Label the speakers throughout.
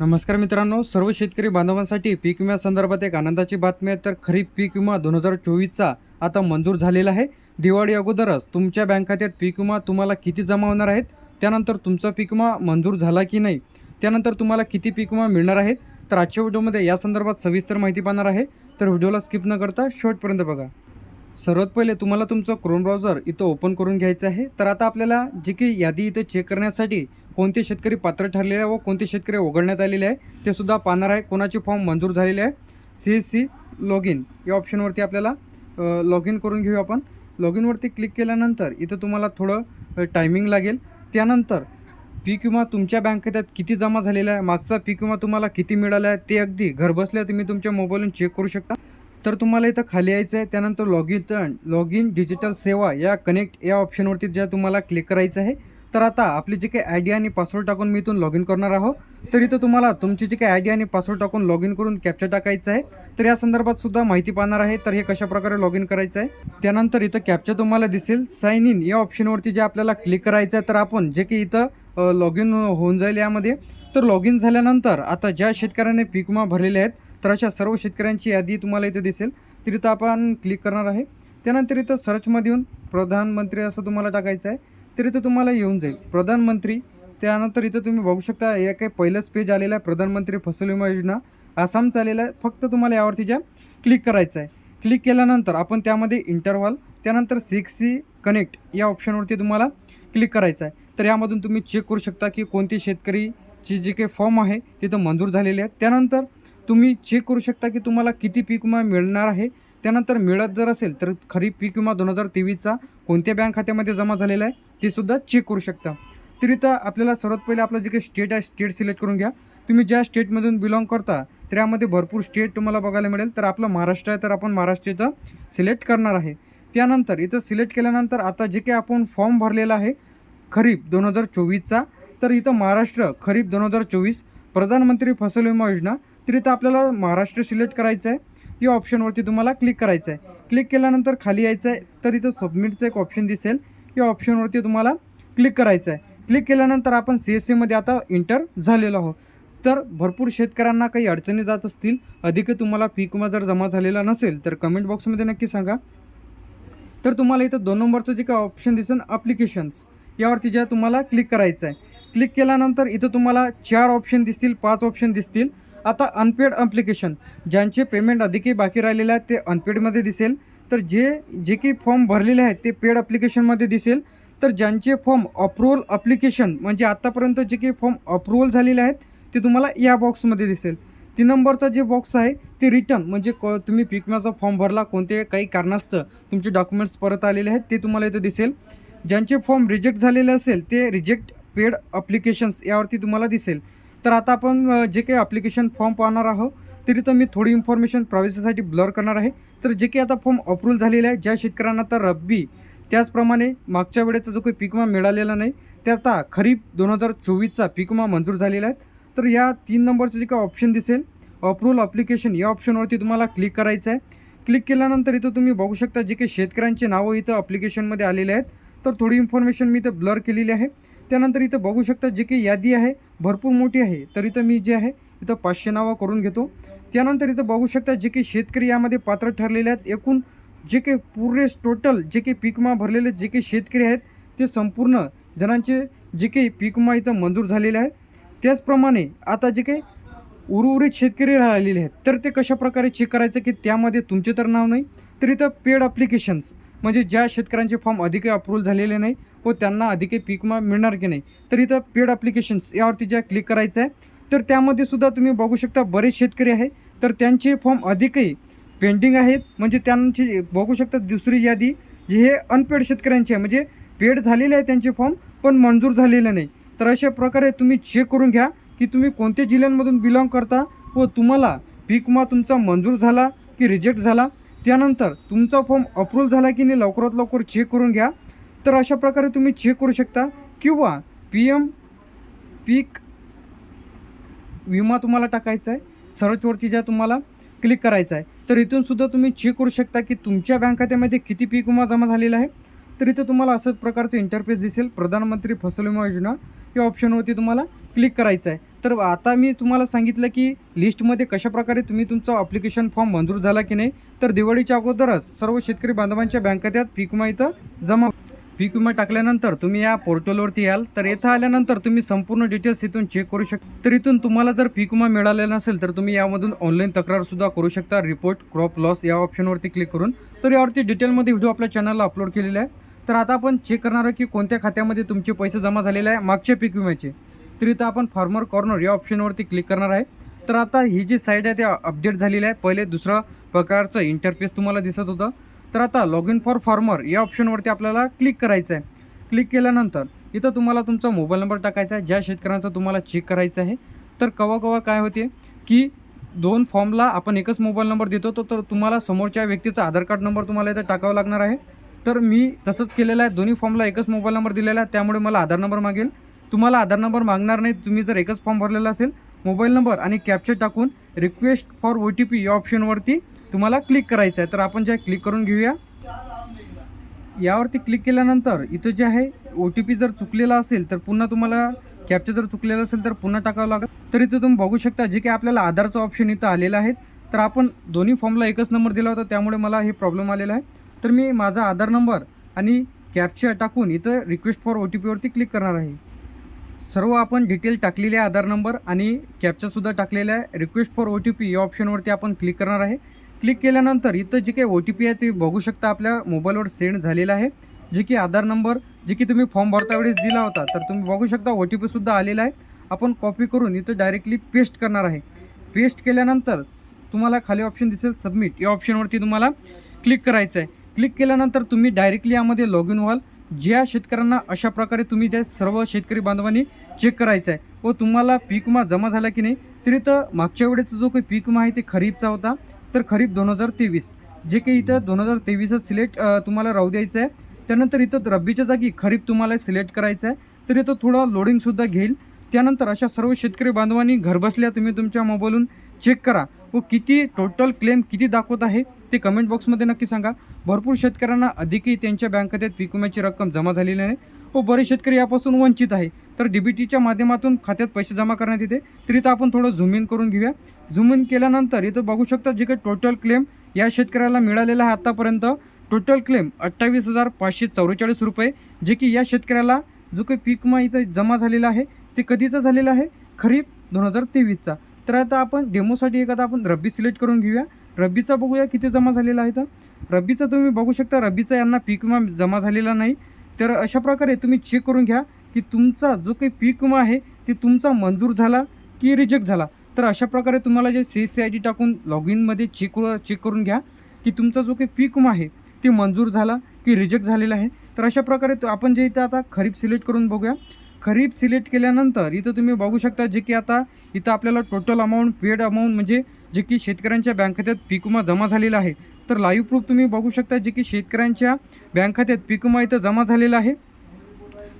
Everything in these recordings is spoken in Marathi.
Speaker 1: नमस्कार मित्रांनो सर्व शेतकरी बांधवांसाठी पीक विम्यासंदर्भात एक आनंदाची बातमी आहे. तर खरीप पीक विमा दोन हजार चोवीसचा आता मंजूर झालेला आहे. दिवाळी अगोदरच तुमच्या बँक खात्यात पीक विमा तुम्हाला किती जमा होणार आहेत? त्यानंतर तुमचा पीक विमा मंजूर झाला की नाही? त्यानंतर तुम्हाला किती पीक विमा मिळणार आहेत? तर आजच्या व्हिडिओमध्ये या संदर्भात सविस्तर माहिती पाहणार आहे. तर व्हिडिओला स्किप न करता शेवटपर्यंत बघा. सर्वात पहिले तुम्हाला तुमचं क्रोम ब्राउझर इथं ओपन करून घ्यायचं आहे. तर आता आपल्याला जी काही यादी इथं चेक करण्यासाठी कोणते शेतकरी पात्र ठरलेले आहे व कोणते शेतकरी वगळण्यात आलेले आहे ते सुद्धा पाहणार आहे. कोणाचे फॉर्म मंजूर झालेले आहे C S C log in या ऑप्शनवरती आपल्याला लॉग इन करून घेऊ आपण. लॉग इनवरती क्लिक केल्यानंतर इथं तुम्हाला थोडं टायमिंग लागेल. त्यानंतर पीक विमा तुमच्या बँक खात्यात किती जमा झालेला आहे मागचा पीक विमा तुम्हाला किती मिळाला आहे ते अगदी घरबसल्या तुम्ही तुमच्या मोबाईलवरून चेक करू शकता. तर तुम्हाला इथं खाली यायचं आहे त्यानंतर log in log in digital Seva या कनेक्ट या ऑप्शनवरती ज्या तुम्हाला क्लिक करायचं आहे तर आता आपली जी काही आय डी आणि पासवर्ड टाकून मी इथून लॉग इन करणार आहोत तर इथं तुम्हाला तुमची जी काही आय डी आणि पासवर्ड टाकून लॉग इन करून कॅप्चर टाकायचं आहे. तर या संदर्भात सुद्धा माहिती पाहणार आहे. तर हे कशा प्रकारे लॉग इन करायचं आहे. त्यानंतर इथं कॅप्चर तुम्हाला दिसेल. साइन इन या ऑप्शनवरती जे आपल्याला क्लिक करायचं आहे तर आपण जे की इथं लॉग इन होऊन जाईल यामध्ये. तर लॉग इन झाल्यानंतर आता ज्या शेतकऱ्याने पीक विमा भरलेले आहेत तर अशा सर्व शेतकऱ्यांची यादी तुम्हाला इथं दिसेल. तर इथं आपण क्लिक करणार आहे. त्यानंतर इथं सर्चमध्ये येऊन प्रधानमंत्री असं तुम्हाला टाकायचं आहे. तर इथं तुम्हाला येऊन जाईल. प्रधानमंत्री त्यानंतर इथं तुम्ही बघू शकता या काही पहिलंच पेज आलेलं आहे प्रधानमंत्री फसल विमा योजना. आसाम आलेला आहे फक्त तुम्हाला यावरती ज्या क्लिक करायचं आहे. क्लिक केल्यानंतर आपण त्यामध्ये इंटरव्हल त्यानंतर सिक्स सी कनेक्ट या ऑप्शनवरती तुम्हाला क्लिक करायचं आहे. तर यामधून तुम्ही चेक करू शकता की कोणती शेतकरीची जे काही फॉर्म आहे तिथं मंजूर झालेले आहेत त्यानंतर तुम्ही चेक करू शकता की तुम्हाला किती पीक विमा मिळणार आहे त्यानंतर मिळत जर असेल तर खरीप पीक विमा दोन हजार तेवीसचा कोणत्या बँक खात्यामध्ये जमा झालेला आहे ते सुद्धा चेक करू शकता. तर इथं आपल्याला सर्वात पहिले आपलं जे काही स्टेट आहे स्टेट सिलेक्ट करून घ्या. तुम्ही ज्या स्टेटमधून बिलॉंग करता तर यामध्ये भरपूर स्टेट तुम्हाला बघायला मिळेल. तर आपलं महाराष्ट्र आहे तर आपण महाराष्ट्र इथं सिलेक्ट करणार आहे. त्यानंतर इथं सिलेक्ट केल्यानंतर आता जे काही आपण फॉर्म भरलेला आहे खरीप दोन हजार चोवीसचा तर इथं महाराष्ट्र खरीप दोन हजार चोवीस प्रधानमंत्री फसल विमा योजना तर इथं आपल्याला महाराष्ट्र सिलेक्ट करायचं आहे या ऑप्शनवरती तुम्हाला क्लिक करायचं आहे क्लिक केल्यानंतर खाली यायचं आहे तर इथं सबमिटचं एक ऑप्शन दिसेल. या ऑप्शनवरती तुम्हाला क्लिक करायचं आहे क्लिक केल्यानंतर आपण सी एस सीमध्ये आता इंटर झालेलो आहोत. तर भरपूर शेतकऱ्यांना काही अडचणी जात असतील अधिक तुम्हाला पीक विमा जर जमा झालेला नसेल तर कमेंट बॉक्समध्ये नक्की सांगा. तर तुम्हाला इथं दोन नंबरचं जे काय ऑप्शन दिसेल अप्लिकेशन्स यावरती ज्या तुम्हाला क्लिक करायचं आहे क्लिक केल्यानंतर इथं तुम्हाला चार ऑप्शन दिसतील पाच ऑप्शन दिसतील. आता अनपेड अप्लिकेशन ज्यांचे पेमेंट अधिकही बाकी राहिलेले आहेत ते अनपेडमध्ये दिसेल. तर जे जे काही फॉर्म भरलेले आहेत ते पेड अप्लिकेशनमध्ये दिसेल. तर ज्यांचे फॉर्म अप्रुव्हल अप्लिकेशन म्हणजे आत्तापर्यंत जे काही फॉर्म अप्रुव्हल झालेले आहेत ते तुम्हाला या बॉक्समध्ये दिसेल. तीन नंबरचा जे बॉक्स आहे ते रिटर्न म्हणजे क तुम्ही पिकम्याचा फॉर्म भरला कोणते काही कारणास्तव तुमचे डॉक्युमेंट्स परत आलेले आहेत ते तुम्हाला इथं दिसेल. ज्यांचे फॉर्म रिजेक्ट झालेले असेल ते रिजेक्ट पेड अप्लिकेशन्स यावरती तुम्हाला दिसेल. तर आता आपण जे काही ॲप्लिकेशन फॉर्म पाहणार आहोत तरी तर मी थोडी इन्फॉर्मेशन प्रायव्हसीसाठी ब्लर करणार आहे. तर जे काही आता फॉर्म अप्रूव्ह झालेले आहे ज्या शेतकऱ्यांना तर रब्बी त्याचप्रमाणे मागच्या वेळेचा जो काही पीक विमा मिळालेला नाही ते आता खरीप दोन हजार चोवीसचा पीक विमा मंजूर झालेला आहे. तर या तीन नंबरचं जे काही ऑप्शन दिसेल अप्रूव्हल अप्लिकेशन या ऑप्शनवरती तुम्हाला क्लिक करायचं आहे. क्लिक केल्यानंतर इथं तुम्ही बघू शकता जे काही शेतकऱ्यांचे नावं इथं अप्लिकेशनमध्ये आलेले आहेत. तर थोडी इन्फॉर्मेशन मी इथं ब्लर केलेली आहे. त्यानंतर इथं बघू शकता जे काही यादी आहे भरपूर मोठी आहे. तर इथं मी जे आहे इथं पाचशे नावं करून घेतो. त्यानंतर इथं बघू शकता जे काही शेतकरी यामध्ये पात्र ठरलेले आहेत. एकूण जे काही पुरे टोटल जे काही पीकमा भरलेले जे काही शेतकरी आहेत ते संपूर्ण जणांचे जे काही पीकमा इथं मंजूर झालेले आहेत. त्याचप्रमाणे आता जे काही उर्वरित शेतकरी राहिलेले आहेत तर ते कशा प्रकारे चेक करायचं की त्यामध्ये तुमचे तर नाव नाही? तर इथं पेड अप्लिकेशन्स म्हणजे ज्या शेतकऱ्यांचे फॉर्म अधिक अप्रूव्हल झालेले नाही व त्यांना अधिक पीक मिळणार की नाही तर इथं पेड अप्लिकेशन्स यावरती ज्या क्लिक करायचं आहे तर त्यामध्ये सुद्धा तुम्ही बघू शकता बरेच शेतकरी आहे तर त्यांचे फॉर्म अधिकही पेंडिंग आहेत. म्हणजे त्यांची बघू शकता दुसरी यादी जी हे अनपेड शेतकऱ्यांची आहे. म्हणजे पेड झालेले आहे त्यांचे फॉर्म पण मंजूर झालेले नाही. तर अशा प्रकारे तुम्ही चेक करून घ्या की तुम्ही कोणत्या जिल्ह्यांमधून बिलॉंग करता व तुम्हाला पीक विमा तुमचा मंजूर झाला की रिजेक्ट झाला. त्यानंतर तुमचा फॉर्म अप्रूव्ह झाला की नाही लवकरात लवकर चेक करून घ्या. तर अशा प्रकारे तुम्ही चेक करू शकता. किंवा पी एम पीक विमा तुम्हाला टाकायचा आहे. सर्चवरती ज्या तुम्हाला क्लिक करायचं आहे. तर इथून सुद्धा तुम्ही चेक करू शकता की तुमच्या बँक खात्यामध्ये किती पीक विमा जमा झालेला आहे. तर इथं तुम्हाला असंच प्रकारचं इंटरफेस दिसेल. प्रधानमंत्री फसल विमा योजना या ऑप्शनवरती तुम्हाला क्लिक करायचं आहे. तर आता मी तुम्हाला सांगितलं की लिस्टमध्ये कशाप्रकारे तुम्ही तुमचा अप्लिकेशन फॉर्म मंजूर झाला की नाही तर दिवाळीच्या अगोदरच सर्व शेतकरी बांधवांच्या बँक खात्यात पीक विमा इथं जमा पीक विमा टाकल्यानंतर तुम्ही या पोर्टलवरती याल. तर इथं आल्यानंतर तुम्ही संपूर्ण डिटेल्स इथून चेक करू शकता तर इथून तुम्हाला जर पीक विमा मिळालेला नसेल तर तुम्ही यामधून ऑनलाईन तक्रारसुद्धा करू शकता. रिपोर्ट क्रॉप लॉस या ऑप्शनवरती क्लिक करून. तर यावरती डिटेलमध्ये व्हिडिओ आपल्या चॅनलला अपलोड केलेला आहे. तर आता आपण चेक करणार आहे की कोणत्या खात्यामध्ये तुमचे पैसे जमा झालेले आहे मागच्या पीक विम्याचे. तर इथं आपण फार्मर कॉर्नर या ऑप्शनवरती क्लिक करणार आहे. तर आता ही जी साईट आहे ती अपडेट झालेली आहे. पहिले दुसरा प्रकारचं इंटरफेस तुम्हाला दिसत होतं. तर आता लॉग इन फॉर फार्मर या ऑप्शनवरती आपल्याला क्लिक करायचं आहे क्लिक केल्यानंतर इथं तुम्हाला तुमचा मोबाईल नंबर टाकायचा आहे. ज्या शेतकऱ्यांचा तुम्हाला चेक करायचं आहे. तर कवा कवा काय होते? की दोन फॉर्मला आपण एकच मोबाईल नंबर देतो. तो तर तुम्हाला समोरच्या व्यक्तीचा आधार कार्ड नंबर तुम्हाला इथं टाकावा लागणार आहे. तर मी तसंच केलेलं आहे. दोन्ही फॉर्मला एकच मोबाईल नंबर दिलेला आहे. त्यामुळे मला आधार नंबर मागेल. तुम्हाला आधार नंबर मागणार नाही तुम्ही जर एकच फॉर्म भरलेला असेल मोबाईल नंबर आणि कॅप्चर टाकून request for O T P या ऑप्शनवरती तुम्हाला क्लिक करायचं आहे. तर आपण जे क्लिक करून घेऊया. यावरती क्लिक केल्यानंतर इथं जे आहे ओ टी पी जर चुकलेला असेल तर पुन्हा तुम्हाला कॅप्चर जर चुकलेलं असेल तर पुन्हा टाकावं लागेल. तर इथं तुम्ही बघू शकता जे काही आपल्याला आधारचं ऑप्शन इथं आलेलं आहे तर आपण दोन्ही फॉर्मला एकच नंबर दिला होता त्यामुळे मला हे प्रॉब्लेम आलेला आहे. तर मी माझा आधार नंबर आणि कॅप्चर टाकून इथं रिक्वेस्ट फॉर ओ टी पीवरती क्लिक करणार आहे. सर्व आपण डिटेल टाकलेले आहे आधार नंबर आणि कॅप्चरसुद्धा टाकलेला आहे. Request for O T P या ऑप्शनवरती आपण क्लिक करणार आहे. क्लिक केल्यानंतर इथं जे काही ओ टी पी आहे ते बघू शकता आपल्या मोबाईलवर सेंड झालेला आहे. जे की आधार नंबर जे की तुम्ही फॉर्म भरता वेळेस दिला होता तर तुम्ही बघू शकता ओ टी पीसुद्धा आलेला आहे. आपण कॉपी करून इथं डायरेक्टली पेस्ट करणार आहे. पेस्ट केल्यानंतर तुम्हाला खाली ऑप्शन दिसेल सबमिट या ऑप्शनवरती तुम्हाला क्लिक करायचं आहे क्लिक केल्यानंतर तुम्ही डायरेक्टली यामध्ये लॉग इन व्हाल. ज्या शेतकऱ्यांना अशा प्रकारे तुम्ही त्या सर्व शेतकरी बांधवांनी चेक करायचं आहे व तुम्हाला पीक विमा जमा झाला की नाही तरी तर मागच्या वेळेचा जो काही पीक विमा आहे ते खरीपचा होता तर खरीप दोन हजार तेवीस. जे काही इथं दोन हजार तेवीसच सिलेक्ट तुम्हाला राहू द्यायचं आहे त्यानंतर इथं रब्बीच्या जागी खरीप तुम्हाला सिलेक्ट करायचं आहे तर इथं थोडं लोडिंगसुद्धा घेईल त्यानंतर अशा सर्व शेतकरी बांधवांनी घरबसल्या तुम्ही तुमच्या मोबाईलहून चेक करा. व किती टोटल क्लेम किती दाखवत आहे ते कमेंट बॉक्समध्ये नक्की सांगा. भरपूर शेतकऱ्यांना अधिकही त्यांच्या बँक खात्यात पीक विम्याची रक्कम जमा झालेली आहे. व बरेच शेतकरी यापासून वंचित आहे. तर डी बी टीच्या माध्यमातून खात्यात पैसे जमा करण्यात येते. तर इथं आपण थोडं झूम इन करून घेऊया. झूम इन केल्यानंतर इथं बघू शकता जे काही टोटल क्लेम या शेतकऱ्याला मिळालेला आहे आत्तापर्यंत टोटल क्लेम अठ्ठावीस हजार पाचशे चौवेचाळीस रुपये जे की या शेतकऱ्याला जो काही पीक विमा इथं जमा झालेला आहे ते कधीचा झालेला आहे? खरीप दोन हजार तेवीसचा. तर आता आपण डेमोसाठी एखादा आपण रब्बी सिलेक्ट करून घेऊया. रब्बीचा बघूया किती जमा झालेला आहे तर रब्बीचा तुम्ही बघू शकता रब्बीचा यांना पीक विमा जमा झालेला नाही. तर अशा प्रकारे तुम्ही चेक करून घ्या की तुमचा जो काही पीक विमा आहे ते तुमचा मंजूर झाला की रिजेक्ट झाला. तर अशा प्रकारे तुम्हाला जे सी सी आय डी टाकून लॉग इनमध्ये चेक चेक करून घ्या की तुमचा जो काही पीक विमा आहे ते मंजूर झाला की रिजेक्ट झालेला आहे. तर अशा प्रकारे तो आपण जे इथं आता खरीप सिलेक्ट करून बघूया. खरीप सिलेक्ट केल्यानंतर इथं तुम्ही बघू शकता जे की आता इथं आपल्याला टोटल अमाऊंट पेड अमाऊंट म्हणजे जे की शेतकऱ्यांच्या बँक खात्यात पीक विमा जमा झालेला आहे. तर लाईव्ह प्रूफ तुम्ही बघू शकता जे की शेतकऱ्यांच्या बँक खात्यात पीक विमा इथं जमा झालेला आहे.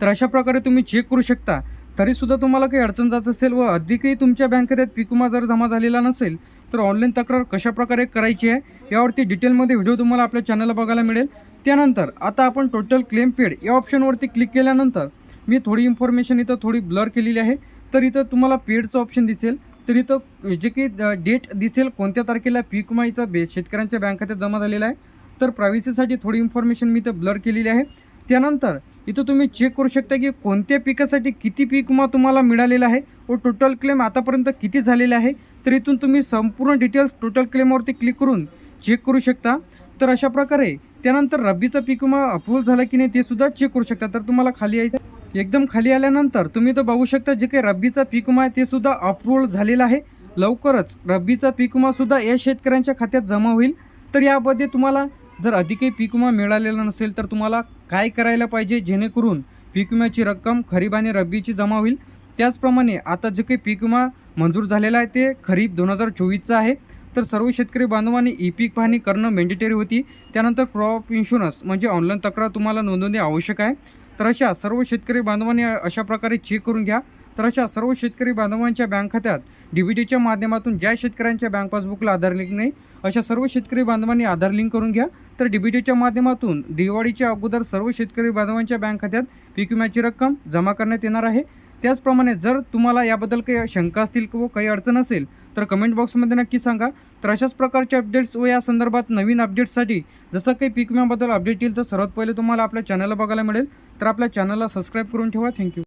Speaker 1: तर अशा प्रकारे तुम्ही चेक करू शकता. तरीसुद्धा तुम्हाला काही अडचण जात असेल व अधिकही तुमच्या बँक खात्यात पीक विमा जर जमा झालेला नसेल तर ऑनलाईन तक्रार कशाप्रकारे करायची आहे यावरती डिटेलमध्ये व्हिडिओ तुम्हाला आपल्या चॅनलला बघायला मिळेल. त्यानंतर आता आपण टोटल क्लेम पेड या ऑप्शनवरती क्लिक केल्यानंतर मी थोडी इन्फॉर्मेशन इथं थोडी ब्लर केलेली आहे. तर इथं तुम्हाला पेडचं ऑप्शन दिसेल. तर इथं जे की डेट दिसेल कोणत्या तारखेला पीक विमा इथं बे शेतकऱ्यांच्या बँक खात्यात जमा झालेला आहे. तर प्रायव्हसीसाठी थोडी इन्फॉर्मेशन मी इथं ब्लर केलेली आहे. त्यानंतर इथं तुम्ही चेक करू शकता की कोणत्या पिकासाठी किती पीक विमा तुम्हाला मिळालेला आहे व टोटल क्लेम आतापर्यंत किती झालेले आहे. तर इथून तुम्ही संपूर्ण डिटेल्स टोटल क्लेमवरती क्लिक करून चेक करू शकता. तर अशा प्रकारे त्यानंतर रब्बीचा पीक विमा अप्रूव्हल झाला की नाही ते सुद्धा चेक करू शकता. तर तुम्हाला खाली यायचं एकदम खाली आल्यानंतर तुम्ही तर बघू शकता जे काही रब्बीचा पीक विमा आहे ते सुद्धा अप्रूव्हल झालेला आहे. लवकरच रब्बीचा पीक सुद्धा या शेतकऱ्यांच्या खात्यात जमा होईल. तर यामध्ये तुम्हाला जर अधिकही पीक विमा मिळालेला नसेल तर तुम्हाला काय करायला पाहिजे? जेणेकरून पीक विम्याची रक्कम खरीप आणि रब्बीची जमा होईल. त्याचप्रमाणे आता जे काही पीक विमा मंजूर झालेला आहे ते खरीप दोन हजार चोवीसचा आहे. तर सर्व शेतकरी बांधवांनी ई पीक पाहणी करणं मेंडेटरी होती. त्यानंतर क्रॉप इन्शुरन्स म्हणजे ऑनलाईन तक्रार तुम्हाला नोंदवणे आवश्यक आहे. तर अशा सर्व शेतकरी बांधवांनी अशा प्रकारे चेक करून घ्या. तर अशा सर्व शेतकरी बांधवांच्या बँक खात्यात डी बी टीच्या माध्यमातून ज्या शेतकऱ्यांच्या बँक पासबुकला आधार लिंक नाही अशा सर्व शेतकरी बांधवांनी आधार लिंक करून घ्या. तर डी बी टीच्या माध्यमातून दिवाळीच्या अगोदर सर्व शेतकरी बांधवांच्या बँक खात्यात पीक विम्याची रक्कम जमा करण्यात येणार आहे. त्याचप्रमाणे जर तुम्हाला याबद्दल काही शंका असतील किंवा काही अडचण असेल तर कमेंट बॉक्समध्ये नक्की सांगा. तर अशाच प्रकारचे अपडेट्स व या संदर्भात नवीन अपडेट्ससाठी जसं काही पीक विम्याबद्दल अपडेट येईल तर सर्वात पहिले तुम्हाला आपल्या चॅनलला बघायला मिळेल. तर आपल्या चॅनलला सबस्क्राईब करून ठेवा. थँक्यू